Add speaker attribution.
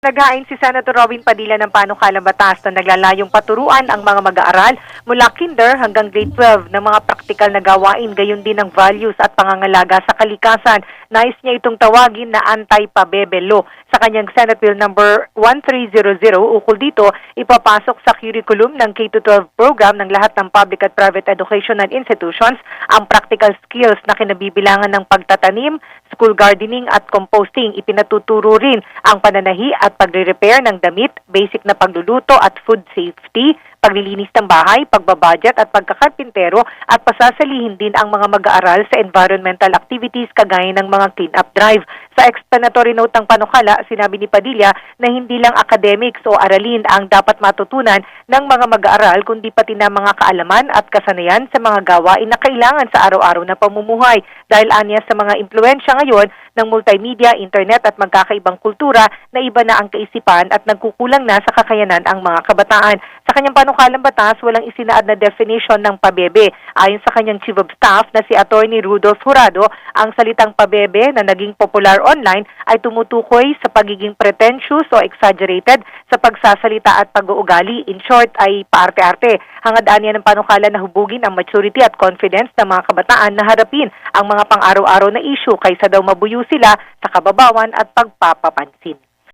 Speaker 1: Naghain si Senator Robin Padilla ng panukalang batas na naglalayong paturuan ang mga mag-aaral mula kinder hanggang grade 12 ng mga praktikal na gawain gayon din ng values at pangangalaga sa kalikasan. Nais niya itong tawagin na anti-pabebe law. Sa kanyang Senate Bill number 1300 ukol dito, ipapasok sa curriculum ng K-12 program ng lahat ng public at private educational institutions ang practical skills na kinabibilangan ng pagtatanim, school gardening at composting. Ipinatuturo rin ang pananahi at pagre-repair ng damit, basic na pagluluto at food safety, paglilinis ng bahay, pagbabudget at pagkakarpintero at pasasalihin din ang mga mag-aaral sa environmental activities kagaya ng mga clean-up drive. Sa explanatory note ng panukala, sinabi ni Padilla na hindi lang academics o aralin ang dapat matutunan ng mga mag-aaral kundi pati na mga kaalaman at kasanayan sa mga gawain na kailangan sa araw-araw na pamumuhay dahil anya sa mga impluensya ngayon ng multimedia, internet at magkakaibang kultura na iba na ang kaisipan at nagkukulang na sa kakayanan ang mga kabataan. Sa kanyang panukalang batas, walang isinaad na definition ng pabebe. Ayon sa kanyang chief of staff na si Attorney Rudolph Jurado, ang salitang pabebe na naging popular online ay tumutukoy sa pagiging pretentious o exaggerated sa pagsasalita at pag-uugali. In short, ay paarte-arte. Hangad niya ng panukala na hubugin ang maturity at confidence ng mga kabataan na harapin ang mga pang-araw-araw na issue kaysa daw mabuyo sila sa kababawan at pagpapapansin.